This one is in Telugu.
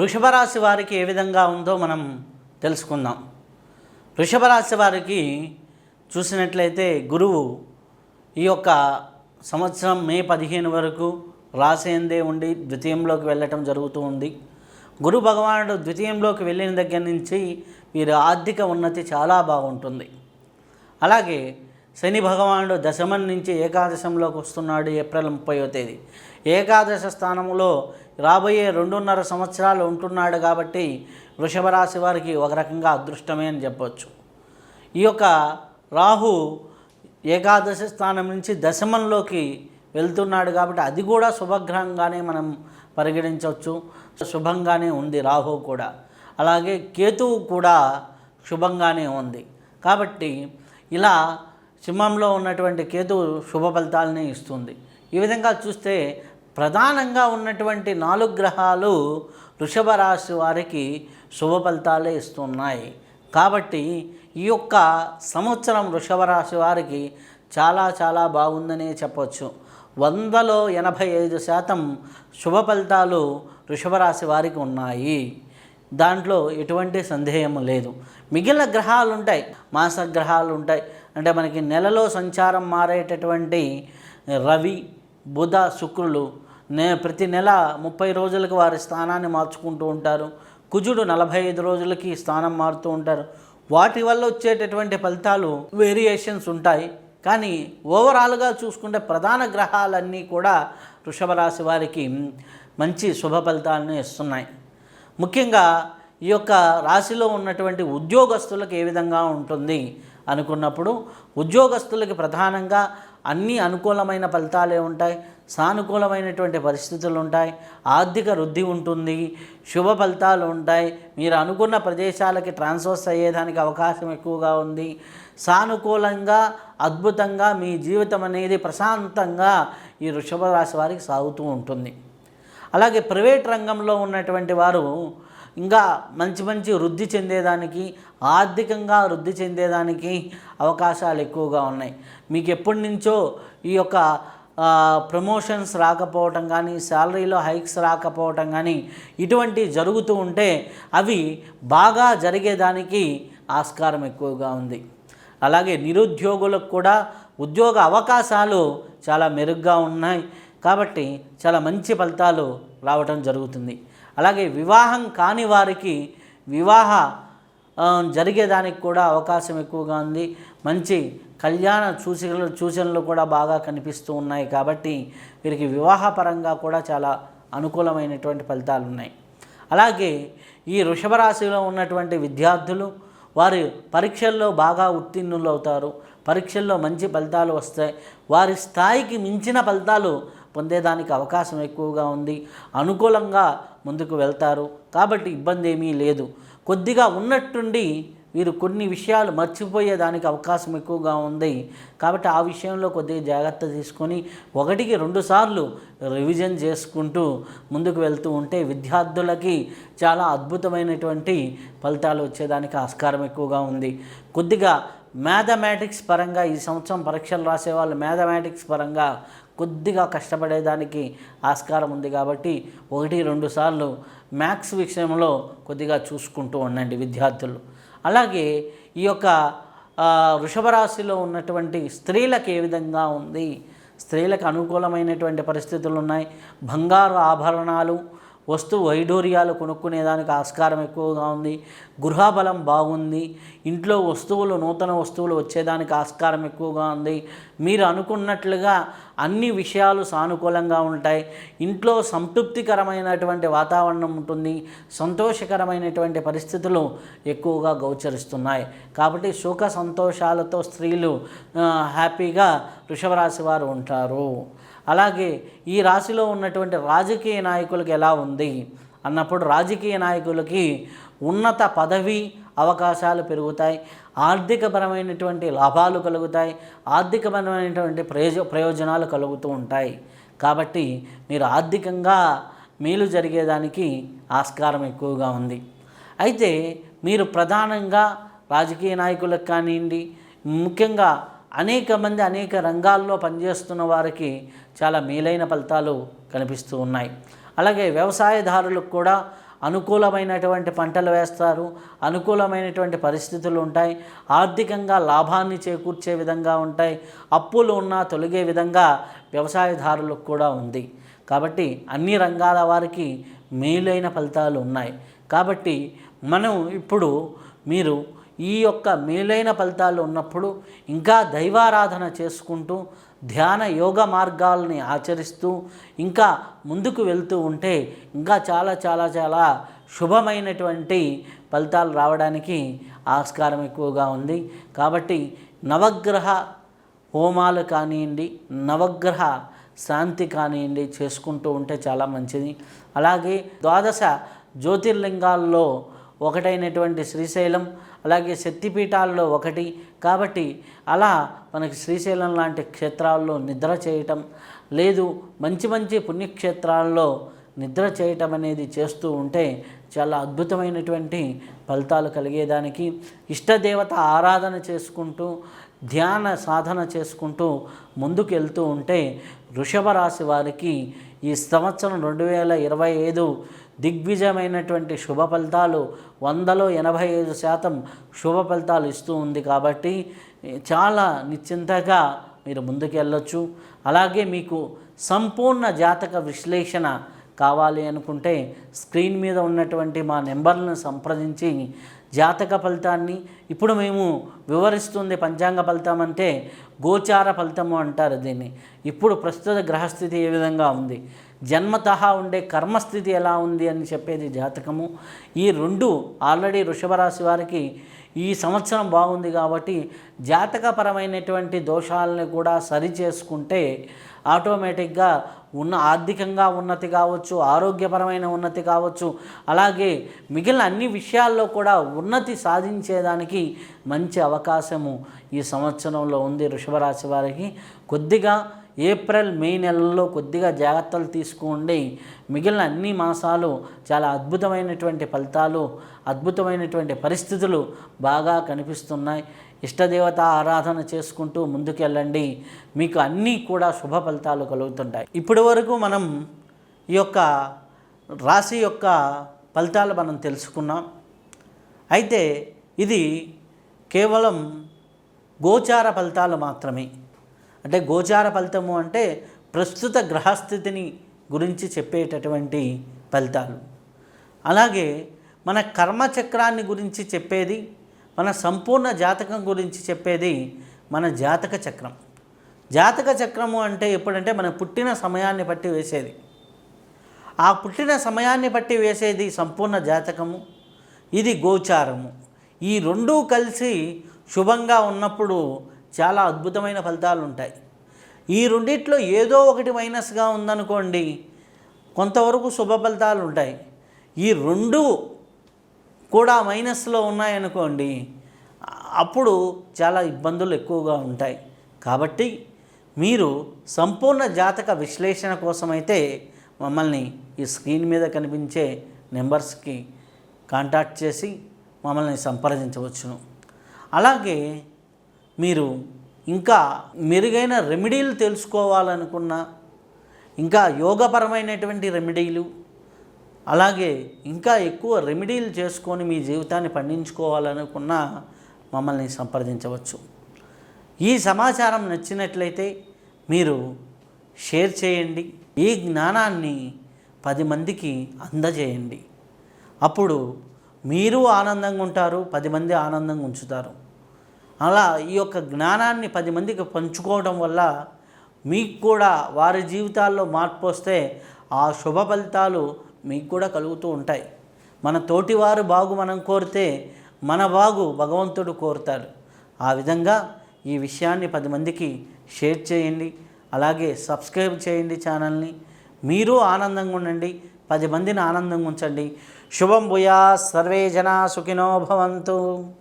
వృషభరాశి వారికి ఏ విధంగా ఉందో మనం తెలుసుకుందాం. వృషభరాశి వారికి చూసినట్లయితే గురువు ఈ యొక్క సంవత్సరం మే పదిహేను వరకు రాసేందే ఉండి ద్వితీయంలోకి వెళ్ళటం జరుగుతూ ఉంది. గురు భగవానుడు ద్వితీయంలోకి వెళ్ళిన దగ్గర నుంచి వీరి ఆర్థిక ఉన్నతి చాలా బాగుంటుంది. అలాగే శని భగవానుడు దశమం నుంచి ఏకాదశంలోకి వస్తున్నాడు ఏప్రిల్ ముప్పయో తేదీ. ఏకాదశ స్థానంలో రాబోయే రెండున్నర సంవత్సరాలు ఉంటున్నాడు కాబట్టి వృషభ రాశి వారికి ఒక రకంగా అదృష్టమే అని చెప్పవచ్చు ఈ యొక్క రాహు ఏకాదశి స్థానం నుంచి దశమంలోకి వెళ్తున్నాడు కాబట్టి అది కూడా శుభగ్రహంగానే మనం పరిగణించవచ్చు. శుభంగానే ఉంది రాహు కూడా. అలాగే కేతువు కూడా శుభంగానే ఉంది. కాబట్టి ఇలా సింహంలో ఉన్నటువంటి కేతువు శుభ ఫలితాలని ఇస్తుంది. ఈ విధంగా చూస్తే ప్రధానంగా ఉన్నటువంటి నాలుగు గ్రహాలు వృషభ రాశి వారికి శుభ ఫలితాలే ఇస్తున్నాయి. కాబట్టి ఈ యొక్క సంవత్సరం వృషభ రాశి వారికి చాలా చాలా బాగుందనే చెప్పవచ్చు వందలో ఎనభై ఐదు శాతం శుభ ఫలితాలు వృషభ రాశి వారికి ఉన్నాయి. దాంట్లో ఎటువంటి సందేహం లేదు. మిగిలిన గ్రహాలు ఉంటాయి. మాస గ్రహాలు ఉంటాయి. అంటే మనకి నెలలో సంచారం మారేటటువంటి రవి బుధ శుక్రులు నే ప్రతి నెల ముప్పై రోజులకు వారి స్థానాన్ని మార్చుకుంటూ ఉంటారు. కుజుడు నలభై ఐదు రోజులకి స్థానం మారుతూ ఉంటారు. వాటి వల్ల వచ్చేటటువంటి ఫలితాలు వేరియేషన్స్ ఉంటాయి. కానీ ఓవరాల్గా చూసుకుంటే ప్రధాన గ్రహాలన్నీ కూడా వృషభ రాశి వారికి మంచి శుభ ఫలితాలను ఇస్తున్నాయి. ముఖ్యంగా ఈ యొక్క రాశిలో ఉన్నటువంటి ఉద్యోగస్తులకు ఏ విధంగా ఉంటుంది అనుకున్నప్పుడు ఉద్యోగస్తులకి ప్రధానంగా అన్ని అనుకూలమైన ఫలితాలే ఉంటాయి సానుకూలమైనటువంటి పరిస్థితులు ఉంటాయి ఆర్థిక వృద్ధి ఉంటుంది శుభ ఫలితాలు ఉంటాయి. మీరు అనుకున్న ప్రదేశాలకి ట్రాన్స్ఫర్స్ అయ్యేదానికి అవకాశం ఎక్కువగా ఉంది. సానుకూలంగా అద్భుతంగా మీ జీవితం అనేది ప్రశాంతంగా ఈ వృషభ రాశి వారికి సాగుతూ ఉంటుంది. అలాగే ప్రైవేట్ రంగంలో ఉన్నటువంటి వారు ఇంకా మంచి మంచి వృద్ధి చెందేదానికి ఆర్థికంగా వృద్ధి చెందేదానికి అవకాశాలు ఎక్కువగా ఉన్నాయి. మీకు ఎప్పటి నుంచో ఈ యొక్క ప్రమోషన్స్ రాకపోవటం కానీ శాలరీలో హైక్స్ రాకపోవటం కానీ ఇటువంటి జరుగుతూ ఉంటే అవి బాగా జరిగేదానికి ఆస్కారం ఎక్కువగా ఉంది. అలాగే నిరుద్యోగులకు కూడా ఉద్యోగ అవకాశాలు చాలా మెరుగ్గా ఉన్నాయి. కాబట్టి చాలా మంచి ఫలితాలు రావటం జరుగుతుంది. అలాగే వివాహం కాని వారికి వివాహ జరిగేదానికి కూడా అవకాశం ఎక్కువగా ఉంది. మంచి కళ్యాణ సూచనలు సూచనలు కూడా బాగా కనిపిస్తూ ఉన్నాయి కాబట్టి వీరికి వివాహపరంగా కూడా చాలా అనుకూలమైనటువంటి ఫలితాలు ఉన్నాయి. అలాగే ఈ వృషభ రాశిలో ఉన్నటువంటి విద్యార్థులు వారి పరీక్షల్లో బాగా ఉత్తీర్ణులు అవుతారు. పరీక్షల్లో మంచి ఫలితాలు వస్తాయి. వారి స్థాయికి మించిన ఫలితాలు పొందేదానికి అవకాశం ఎక్కువగా ఉంది. అనుకూలంగా ముందుకు వెళ్తారు. కాబట్టి ఇబ్బంది ఏమీ లేదు. కొద్దిగా ఉన్నట్టుండి వీరు కొన్ని విషయాలు మర్చిపోయేదానికి అవకాశం ఎక్కువగా ఉంది. కాబట్టి ఆ విషయంలో కొద్దిగా జాగ్రత్త తీసుకొని ఒకటికి రెండు సార్లు రివిజన్ చేసుకుంటూ ముందుకు వెళ్తూ ఉంటే విద్యార్థులకి చాలా అద్భుతమైనటువంటి ఫలితాలు వచ్చేదానికి ఆస్కారం ఎక్కువగా ఉంది. కొద్దిగా మ్యాథమెటిక్స్ పరంగా ఈ సంవత్సరం పరీక్షలు రాసేవాళ్ళు మ్యాథమెటిక్స్ పరంగా కొద్దిగా కష్టపడేదానికి ఆస్కారం ఉంది కాబట్టి ఒకటి రెండు సార్లు మ్యాథ్స్ విషయంలో కొద్దిగా చూసుకుంటూ ఉండండి విద్యార్థులు. అలాగే ఈ యొక్క వృషభ రాశిలో ఉన్నటువంటి స్త్రీలకు ఏ విధంగా ఉంది? స్త్రీలకు అనుకూలమైనటువంటి పరిస్థితులు ఉన్నాయి. బంగారు ఆభరణాలు వస్తు వైడూర్యాలు కొనుక్కునేదానికి ఆస్కారం ఎక్కువగా ఉంది. గృహబలం బాగుంది. ఇంట్లో వస్తువులు నూతన వస్తువులు వచ్చేదానికి ఆస్కారం ఎక్కువగా ఉంది. మీరు అనుకున్నట్లుగా అన్ని విషయాలు సానుకూలంగా ఉంటాయి. ఇంట్లో సంతృప్తికరమైనటువంటి వాతావరణం ఉంటుంది. సంతోషకరమైనటువంటి పరిస్థితులు ఎక్కువగా గోచరిస్తున్నాయి. కాబట్టి సుఖ సంతోషాలతో స్త్రీలు హ్యాపీగా వృషభరాశి వారు ఉంటారు. అలాగే ఈ రాశిలో ఉన్నటువంటి రాజకీయ నాయకులకు ఎలా ఉంది? అన్నప్పుడు రాజకీయ నాయకులకి ఉన్నత పదవి అవకాశాలు పెరుగుతాయి. ఆర్థికపరమైనటువంటి లాభాలు కలుగుతాయి. ఆర్థికపరమైనటువంటి ప్రయోజ ప్రయోజనాలు కలుగుతూ ఉంటాయి. కాబట్టి మీరు ఆర్థికంగా మేలు జరిగేదానికి ఆస్కారం ఎక్కువగా ఉంది. అయితే మీరు ప్రధానంగా రాజకీయ నాయకులకు కానివ్వండి ముఖ్యంగా అనేక మంది అనేక రంగాల్లో పనిచేస్తున్న వారికి చాలా మేలైన ఫలితాలు కనిపిస్తూ ఉన్నాయి. అలాగే వ్యవసాయదారులకు కూడా అనుకూలమైనటువంటి పంటలు వేస్తారు. అనుకూలమైనటువంటి పరిస్థితులు ఉంటాయి. ఆర్థికంగా లాభాన్ని చేకూర్చే విధంగా ఉంటాయి. అప్పులు ఉన్నా తొలగే విధంగా వ్యవసాయదారులకు కూడా ఉంది. కాబట్టి అన్ని రంగాల వారికి మేలైన ఫలితాలు ఉన్నాయి. కాబట్టి మనం ఇప్పుడు మీరు ఈ యొక్క మేలైన ఫలితాలు ఉన్నప్పుడు ఇంకా దైవారాధన చేసుకుంటూ ధ్యాన యోగ మార్గాల్ని ఆచరిస్తూ ఇంకా ముందుకు వెళ్తూ ఉంటే ఇంకా చాలా చాలా చాలా శుభమైనటువంటి ఫలితాలు రావడానికి ఆస్కారం ఎక్కువగా ఉంది. కాబట్టి నవగ్రహ హోమాలు కానివ్వండి నవగ్రహ శాంతి కానివ్వండి చేసుకుంటూ ఉంటే చాలా మంచిది. అలాగే ద్వాదశ జ్యోతిర్లింగాల్లో ఒకటైనటువంటి శ్రీశైలం అలాగే శక్తిపీఠాల్లో ఒకటి. కాబట్టి అలా మనకి శ్రీశైలం లాంటి క్షేత్రాల్లో నిద్ర చేయటం లేదు మంచి మంచి పుణ్యక్షేత్రాల్లో నిద్ర చేయటం అనేది చేస్తూ ఉంటే చాలా అద్భుతమైనటువంటి ఫలితాలు కలిగేదానికి. ఇష్టదేవత ఆరాధన చేసుకుంటూ ధ్యాన సాధన చేసుకుంటూ ముందుకు వెళ్తూ ఉంటే వృషభ రాశి వారికి ఈ సంవత్సరం రెండు వేల ఇరవై ఐదు దిగ్విజయమైనటువంటి శుభ ఫలితాలు వందలో ఎనభై ఐదు శాతం శుభ ఫలితాలు ఇస్తూ ఉంది కాబట్టి చాలా నిశ్చింతగా మీరు ముందుకు వెళ్ళొచ్చు. అలాగే మీకు సంపూర్ణ జాతక విశ్లేషణ కావాలి అనుకుంటే స్క్రీన్ మీద ఉన్నటువంటి మా నెంబర్లను సంప్రదించి జాతక ఫలితాన్ని ఇప్పుడు మేము వివరిస్తుంది పంచాంగ ఫలితం అంటే గోచార ఫలితము అంటారు దీన్ని. ఇప్పుడు ప్రస్తుత గ్రహస్థితి ఏ విధంగా ఉంది? జన్మతహా ఉండే కర్మస్థితి ఎలా ఉంది అని చెప్పేది జాతకము. ఈ రెండు ఆల్రెడీ వృషభరాశి వారికి ఈ సంవత్సరం బాగుంది కాబట్టి జాతకపరమైనటువంటి దోషాలని కూడా సరి చేసుకుంటే ఆటోమేటిక్గా ఉన్న ఆర్థికంగా ఉన్నతి కావచ్చు ఆరోగ్యపరమైన ఉన్నతి కావచ్చు అలాగే మిగిలిన అన్ని విషయాల్లో కూడా ఉన్నతి సాధించేదానికి మంచి అవకాశము ఈ సంవత్సరంలో ఉంది వృషభరాశి వారికి. కొద్దిగా ఏప్రిల్ మే నెలల్లో కొద్దిగా జాగ్రత్తలు తీసుకోండి మిగిలిన అన్ని మాసాలు చాలా అద్భుతమైనటువంటి ఫలితాలు అద్భుతమైనటువంటి పరిస్థితులు బాగా కనిపిస్తున్నాయి. ఇష్టదేవత ఆరాధన చేసుకుంటూ ముందుకెళ్ళండి. మీకు అన్నీ కూడా శుభ ఫలితాలు కలుగుతుంటాయి. ఇప్పటి వరకు మనం ఈ యొక్క రాశి యొక్క ఫలితాలు మనం తెలుసుకున్నాం. అయితే ఇది కేవలం గోచార ఫలితాలు మాత్రమే. అంటే గోచార ఫలితము అంటే ప్రస్తుత గ్రహస్థితిని గురించి చెప్పేటటువంటి ఫలితాలు. అలాగే మన కర్మచక్రాన్ని గురించి చెప్పేది మన సంపూర్ణ జాతకం గురించి చెప్పేది మన జాతక చక్రం. జాతక చక్రము అంటే ఎప్పుడంటే మన పుట్టిన సమయాన్ని బట్టి వేసేది. ఆ పుట్టిన సమయాన్ని బట్టి వేసేది సంపూర్ణ జాతకము ఇది గోచారము. ఈ రెండూ కలిసి శుభంగా ఉన్నప్పుడు చాలా అద్భుతమైన ఫలితాలు ఉంటాయి ఈ రెండిట్లో ఏదో ఒకటి మైనస్గా ఉందనుకోండి కొంతవరకు శుభ ఫలితాలు ఉంటాయి ఈ రెండు కూడా మైనస్లో ఉన్నాయనుకోండి అప్పుడు చాలా ఇబ్బందులు ఎక్కువగా ఉంటాయి. కాబట్టి మీరు సంపూర్ణ జాతక విశ్లేషణ కోసమైతే మమ్మల్ని ఈ స్క్రీన్ మీద కనిపించే నెంబర్స్కి కాంటాక్ట్ చేసి మమ్మల్ని సంప్రదించవచ్చును. అలాగే మీరు ఇంకా మెరుగైన రెమెడీలు తెలుసుకోవాలనుకున్నా ఇంకా యోగపరమైనటువంటి రెమెడీలు అలాగే ఇంకా ఎక్కువ రెమెడీలు చేసుకొని మీ జీవితాన్ని పండించుకోవాలనుకున్నా మమ్మల్ని సంప్రదించవచ్చు. ఈ సమాచారం నచ్చినట్లయితే మీరు షేర్ చేయండి. ఈ జ్ఞానాన్ని పది మందికి అందజేయండి. అప్పుడు మీరు ఆనందంగా ఉంటారు పది మంది ఆనందంగా ఉంచుతారు. అలా ఈ యొక్క జ్ఞానాన్ని పది మందికి పంచుకోవడం వల్ల మీకు కూడా వారి జీవితాల్లో మార్పు వస్తే ఆ శుభ ఫలితాలు మీకు కూడా కలుగుతూ ఉంటాయి. మన తోటివారు బాగు మనం కోరితే మన బాగు భగవంతుడు కోరుతాడు. ఆ విధంగా ఈ విషయాన్ని పది మందికి షేర్ చేయండి. అలాగే సబ్స్క్రైబ్ చేయండి ఛానల్ని. మీరు ఆనందంగా ఉండండి. పది మందిని ఆనందంగా ఉంచండి. శుభం భూయా సర్వే జనా సుఖినో భవంతు.